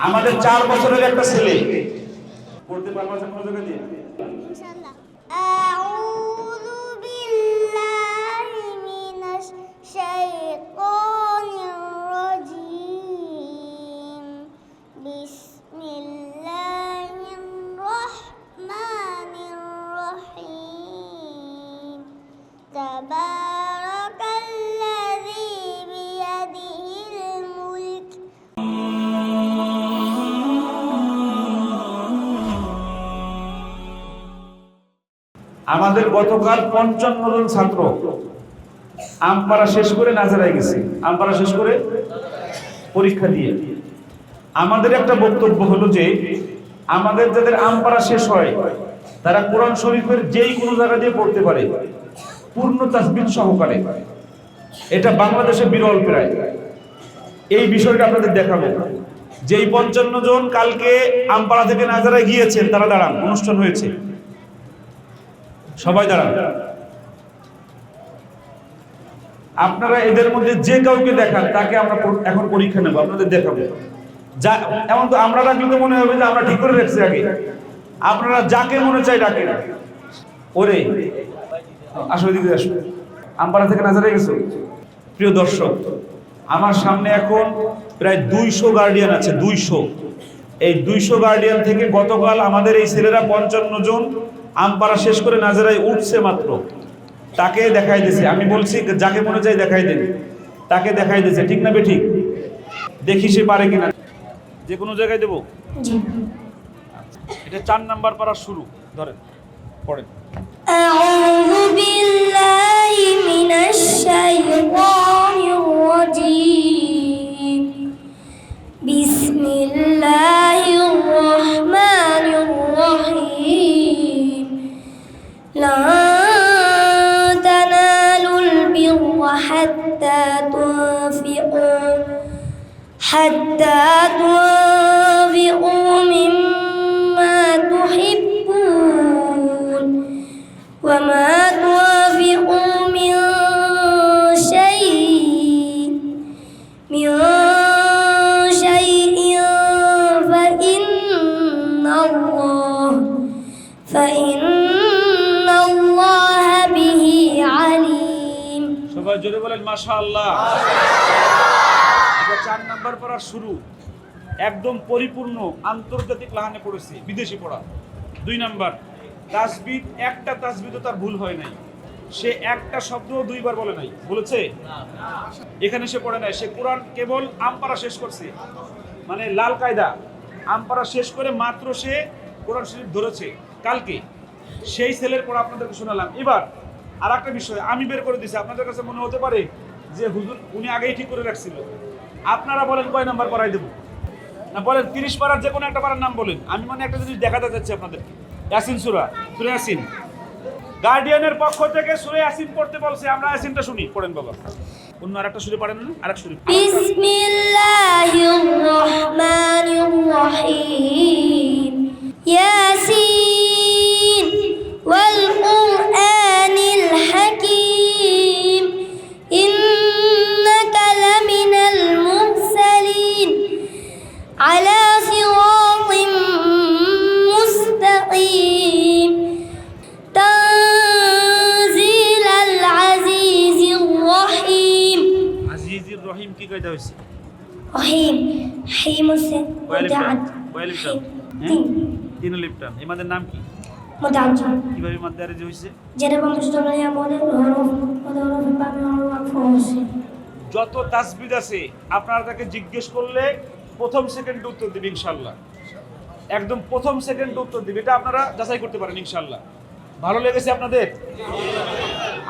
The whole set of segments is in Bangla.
আমাদের চার বছরের একটা ছেলে। পড়তে পারবা কোনো দিয়ে? ইনশাআল্লাহ। আউযু বিল্লাহি মিনাশ শাইতানির আমাদের গতকাল পঞ্চান্ন জন ছাত্র আমপাড়া শেষ করে নাজারায় গেছে। আমপাড়া শেষ করে পরীক্ষা দিয়ে। আমাদের একটা বক্তব্য হলো যে, আমাদের যাদের আমপাড়া শেষ হয়, তারা কোরআন শরীফের যেই কোনো জায়গা দিয়ে পড়তে পারে, পূর্ণ তাসবিদ সহকারে। এটা বাংলাদেশে বিরল প্রায়। এই বিষয়টা আপনাদের দেখাবো। যেই পঞ্চান্ন জন কালকে আমপাড়া থেকে নাজারায় গিয়েছেন, তারা দাঁড়ান, অনুষ্ঠান হয়েছে। সবাই দাঁড়ান। আপনারা এদের মধ্যে যে কাউকে দেখান, তাকে আমরা এখন পরীক্ষা নেব, আপনাদের দেখাবো। যা এমন তো আমরা ডাকলে তো মনে হবে যে আমরা ঠিক করে রাখছি আগে। আপনারা যাকে মনে চাই ডাকেন। ওরে, আসো দিকে আসো। আমপাড়া থেকে নাজারে গেছো? প্রিয় দর্শক, আমার সামনে এখন প্রায় দুইশো গার্ডিয়ান আছে, দুইশো। এই দুইশো গার্ডিয়ান থেকে গতকাল আমাদের এই ছেলেরা পঞ্চান্ন জন আমপাড়া শেষ করে নাজারায় উঠছে মাত্র তাকে দেখাই দিছে আমি বলছি যাকে মনে চাই দেখাই দেন তাকে দেখাই দিছে ঠিক না বে ঠিক দেখি সে পারে কিনা যে কোনো জায়গায় দেবো এটা চার নাম্বার পাড়ার শুরু ধরেন পড়েন أعوذ بالله من الشيطان الرجيم بسم الله الرحمن حتى أطلع চার নাম্বার পড়ার শুরু, একদম পরিপূর্ণ আন্তর্জাতিক লাহানে পড়েছে, বিদেশি পড়া। দুই নাম্বার, তাসবিদ, একটা তাসবিদও তার ভুল হয় নাই। সে একটা শব্দও দুইবার বলে নাই, বলেছে? এখানে সে পড়ে নাই, সে কোরআন কেবল আমপারা শেষ করছে। মানে লাল কায়দা আমপারা শেষ করে মাত্র সে কোরআন শরীফ ধরেছে। কালকে সেই ছেলের পড়া আপনাদেরকে শোনালাম। এবার আর একটা বিষয় আমি বের করে দিছি, আপনাদের কাছে মনে হতে পারে যে হুজুর উনি আগেই ঠিক করে রাখছিল। আপনারা বলেন কয় নাম্বার পড়াই দেবো? না, বলেন, তিরিশ পাড়ার যে কোনো একটা পাড়ার নাম বলেন। আমি মানে একটা জিনিস দেখাতে চাচ্ছি আপনাদেরকে। ইয়াসিন সুরা, সুরে ইয়াসিন। গার্ডিয়ানের পক্ষ থেকে সুরে ইয়াসিন পড়তে বলছে, আমরা ইয়াসিনটা শুনি। পড়েন বাবা। অন্য আরেকটা সুরে পড়েন না? আরেক সুরে বিসমিল্লাহির রহমানির রহিম। ইয়াসিন على صراط مستقيم تنزيل العزيز الرحيم আজিজির রহিম কি কইতে হইছে رحيم حيم السن কয়ালিফ টান متعد কয়ালিফ টান তিন তিন লিপ টান এমাদের নাম কি متعجب কিভাবে মাদ্দারে যে হইছে جرب مستمر يا مولد الحروف والحروف الباب والحروف যত তাসবিদ আছে আপনারা তাকে জিজ্ঞেস করলে প্রথম সেকেন্ড উত্তর দিবে ইনশাল্লাহ একদম প্রথম সেকেন্ড উত্তর দিবে। এটা আপনারা যাচাই করতে পারেন ইনশাল্লাহ ভালো লেগেছে আপনাদের?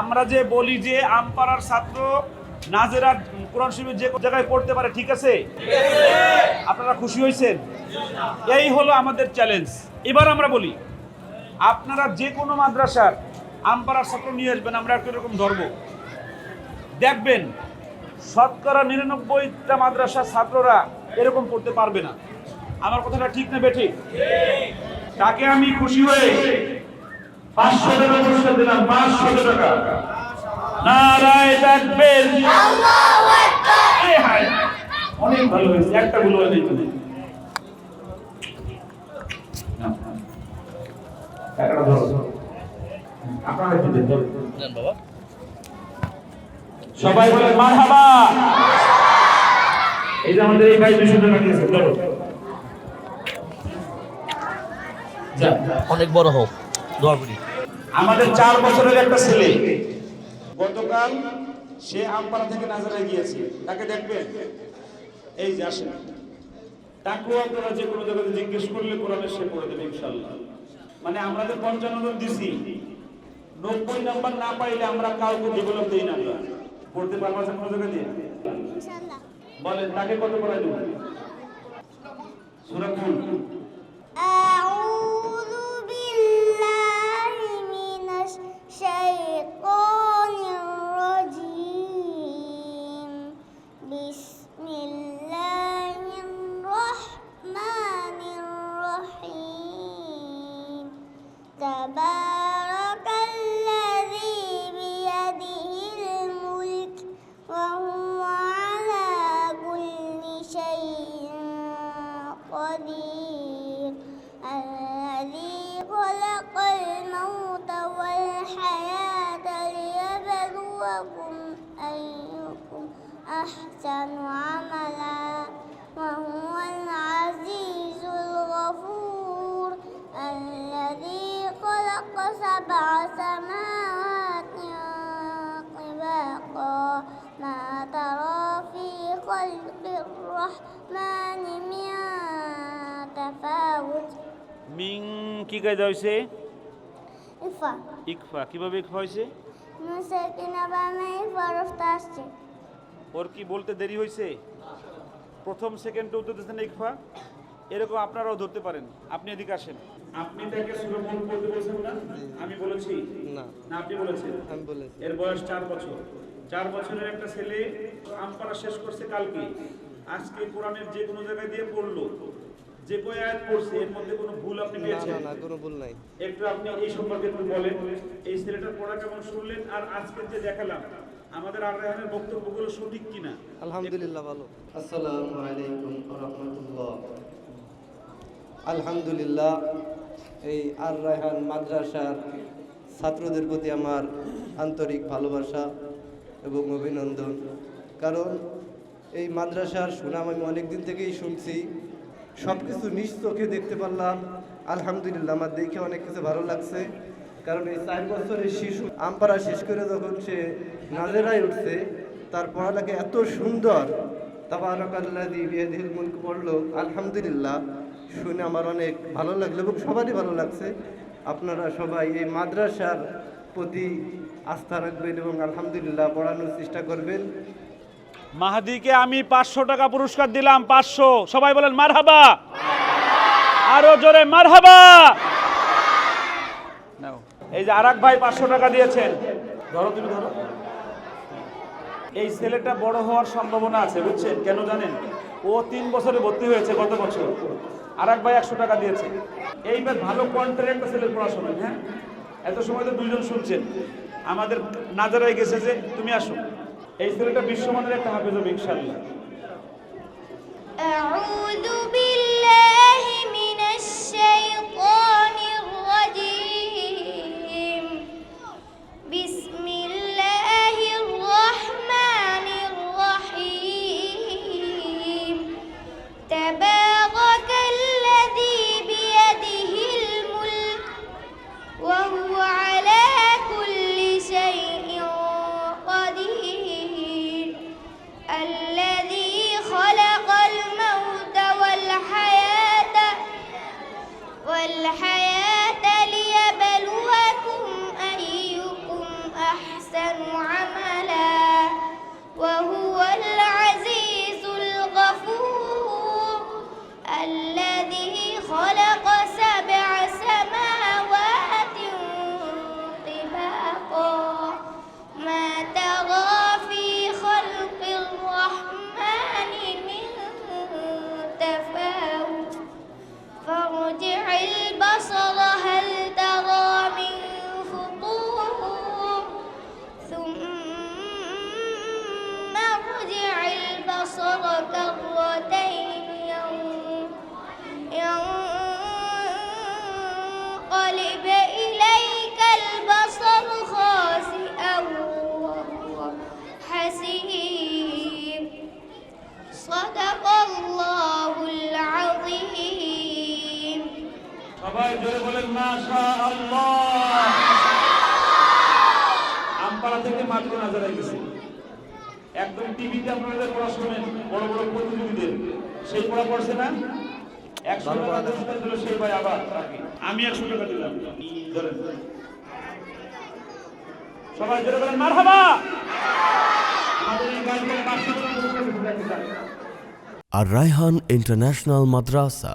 আমরা যে বলি যে আমপাড়ার ছাত্র নাজেরা কোরআন শরীফের যে জায়গায় পড়তে পারে, ঠিক আছে? আপনারা খুশি হয়েছেন? এই হলো আমাদের চ্যালেঞ্জ এবার আমরা বলি, আপনারা যে কোনো মাদ্রাসার আমপাড়ার ছাত্র নিয়ে আসবেন, আমরা একটু এরকম ধরবো। দেখবেন, শতকরা নিরানব্বইটা মাদ্রাসার ছাত্ররা এরকম করতে পারবে না। আমার কথাটা ঠিক না বেঠিক? তাকে আমি খুশি হয়ে পাঁচশো টাকা পুরস্কার দিলাম পাঁচশো টাকা। অনেক ভালো হয়েছে একটা সবাই বলে মারহাবা! এই যে আমাদের এই ভাই দুশো টাকা দিয়েছে ধরো অনেক বড় হোক দোয়া করি। আমাদের চার বছরের একটা ছেলে। গতকাল সে আমপাড়া থেকে নাজারায় গিয়েছে। তাকে দেখবেন? এই যে আসেন। তাকেও আপনারা যে কোনো জায়গাতে জিজ্ঞেস করলে কোরআনে সে পড়ে দেবে ইনশাল্লাহ মানে আমরা যে পঞ্চান্ন জন দিছি নব্বই নাম্বার না পাইলে আমরা কাউকে ডেভেলপ দিই না আমরা। পড়তে পারব না কোনো জায়গায় দিয়ে বলেন তাকে কত করে দেবো? সুরা أحسن عملا وهو العزيز الغفور الذي خلق سبع سماوات طباقا ما ترى في خلق الرحمن من تفاوت মিং কি কায়দা হয়েছে ইফা ইকফা কিভাবে ইকফা হয়েছে মুসাকিনা বানাই ফরফতা আসছে ওর কি বলতে দেরি হয়েছে? প্রথম সেকেন্ডে উত্তর দিচ্ছেন ইকফা এরকম আপনারাও ধরতে পারেন। আপনি এদিকে আসেন। আপনি তাকে সুরমন করতে বলছেন না? আমি বলেছি? না। না আপনি বলেছেন। আমি বলেছি। এর বয়স চার বছর। চার বছরের একটা ছেলে আমপাড়া শেষ করছে কালকে। আজকে কোরআনের যে কোনো জায়গায় দিয়ে পড়ল। যে কয় আয়াত পড়ছে এর মধ্যে কোনো ভুল আপনি পেয়েছেন? না না কোনো ভুল নাই। একটু আপনি এই সম্পর্কে একটু বলেন। এই ছেলেটার পড়া কেমন শুনলেন? আর আজকে যে দেখালাম আমাদের আর রেহানের বক্তব্যগুলো সঠিক কিনা? আলহামদুলিল্লাহ, ভালো। আসসালামু আলাইকুম আলহামদুলিল্লাহ, এই আর রায়হান মাদ্রাসার ছাত্রদের প্রতি আমার আন্তরিক ভালোবাসা এবং অভিনন্দন। কারণ এই মাদ্রাসার সুনাম আমি অনেক দিন থেকেই শুনছি সব কিছু নিজ চোখে দেখতে পারলাম। আলহামদুলিল্লাহ, আমার দেখে অনেক কিছু ভালো লাগছে। কারণ এই চার বছরের শিশু আমপাড়া শেষ করে যখন সে নাজেরায় উঠছে, তার পড়াটাকে এত সুন্দর। মুলক পড়ল, আলহামদুলিল্লাহ। শুনে আমার অনেক ভালো লাগল এবং সবারই ভালো লাগছে। আপনারা সবাই এই মাদ্রাসার প্রতি আস্থা রাখবেন এবং আলহামদুলিল্লাহ পড়ানোর চেষ্টা করবেন। মাহাদিকে আমি পাঁচশো টাকা পুরস্কার দিলাম, পাঁচশো। সবাই বলেন, মারহাবা। আরও জোরে, মারহাবা। এই যে আরাক ভাই পাঁচশো টাকা দিয়েছেন। ধরো তুমি ধরো। এই ছেলেটা বড় হওয়ার সম্ভাবনা আছে, বুঝছেন? কেন জানেন? ও তিন বছরে ভর্তি হয়েছে গত বছর। আরাক ভাই একশো টাকা দিয়েছে। এইবার ভালো কন্টেন্ট একটা ছেলের পড়াশোনা হ্যাঁ? এত সময় তো দুইজন শুনছেন। আমাদের নাজারায় গেছে যে, তুমি আসো। এই ছেলেটা বিশ্বমানের একটা হাফেজ হবে ইনশাল্লাহ বলেন মাশা আল্লাহ আমপাড়া থেকে মাত্র গেছে। একদম টিভিতে আপনাদের পড়া শোনেন বড় বড় প্রতিযোগীদের সেই পড়া পড়ছে না? একশো টাকা দিল সেই ভাই আবার আমি একশো টাকা দিলাম। ধরেন। সবাই জোরে বলেন মার হাবা আমাদের এই গাড়িতে পাঁচশো টাকা পুরস্কার দিতে আর রায়হান ইন্টারন্যাশনাল মাদ্রাসা।